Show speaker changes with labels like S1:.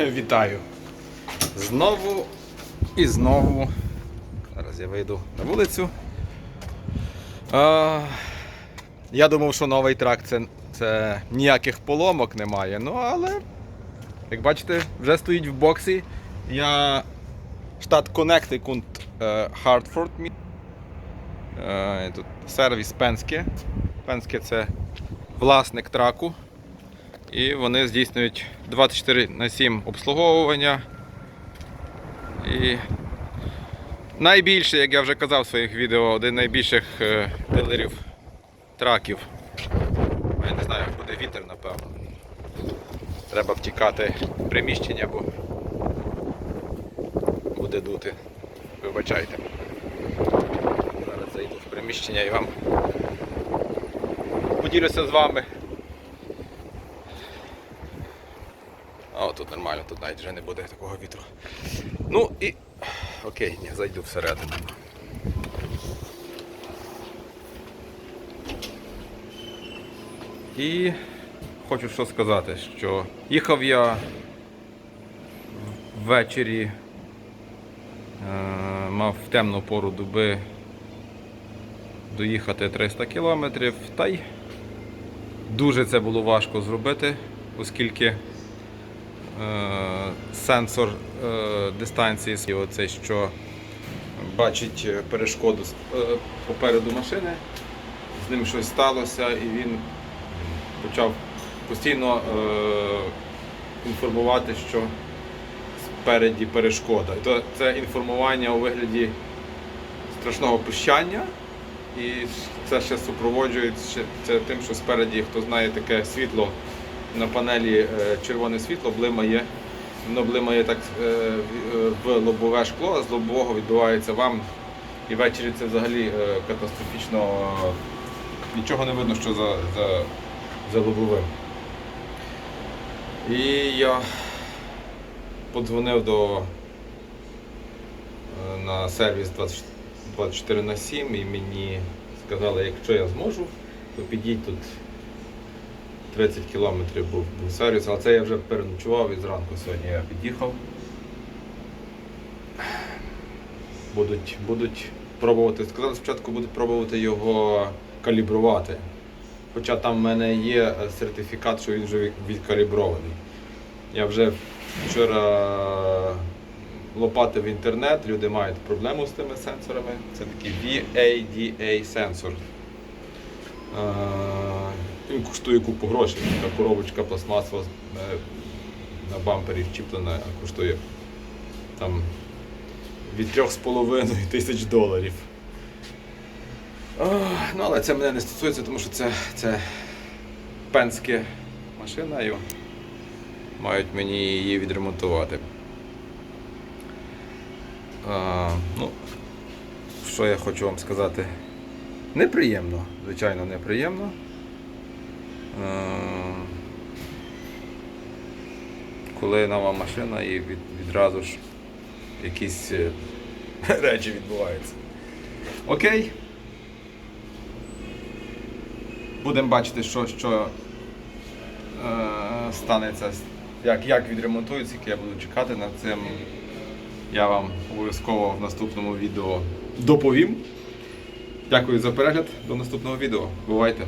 S1: Вітаю. Знову і знову. Зараз я вийду на вулицю. А, я думав, що новий трак це, це ніяких поломок немає. Ну, але, як бачите, вже стоїть в боксі. Я штат Connecticut е, Хартфорд. Е, Тут сервіс Пенське. Пенське це власник траку. І вони здійснюють 24 на 7 обслуговування. І найбільше, як я вже казав в своїх відео, один з найбільших е, дилерів траків. Я не знаю, буде вітер, напевно. Треба втікати в приміщення, бо буде дути. Вибачайте. Зараз зайду в приміщення і вам поділюся з вами. А тут нормально, тут навіть вже не буде такого вітру. Ну і. Окей, ні, зайду всередину. І хочу що сказати, що їхав я ввечері, е, мав в темну пору доби доїхати 300 кілометрів, та й дуже це було важко зробити, оскільки сенсор е, дистанції, і що бачить е, перешкоду е, попереду машини, з ним щось сталося і він почав постійно е, інформувати, що спереді перешкода. То це інформування у вигляді страшного пищання. І це ще супроводжується тим, що спереді, хто знає таке світло на панелі, е, червоне світло блимає. Воно блимає так е, в- е, лобове шкло, а з лобового відбувається вам. І ввечері це взагалі катастрофічно. Нічого не видно, що за, за, за лобовим. І я подзвонив до на сервіс 24 на 7 і мені сказали, якщо я зможу, то підіть тут 30 кілометрів був, сервіс, але це я вже переночував і зранку сьогодні я під'їхав. Будуть, будуть пробувати, сказали спочатку будуть пробувати його калібрувати. Хоча там в мене є е, сертифікат, що він вже відкалібрований. Я вже вчора лопатив інтернет, люди мають проблему з тими сенсорами. Це такий VADA сенсор. Він коштує купу грошей. Така коробочка пластмасова е, на бампері вчіплена, коштує там від 3,5 тисяч доларів. Ох, Ну, але це мене не стосується, тому що це, це пенська машина і мають мені її відремонтувати. А, ну, що я хочу вам сказати? Неприємно, звичайно, неприємно. А, коли нова машина і від, відразу ж якісь е, речі відбуваються. Окей. Будемо бачити, що, що е, станеться, як, як відремонтується, яке я буду чекати над цим. Я вам обов'язково в наступному відео доповім. Дякую за перегляд. До наступного відео. Бувайте!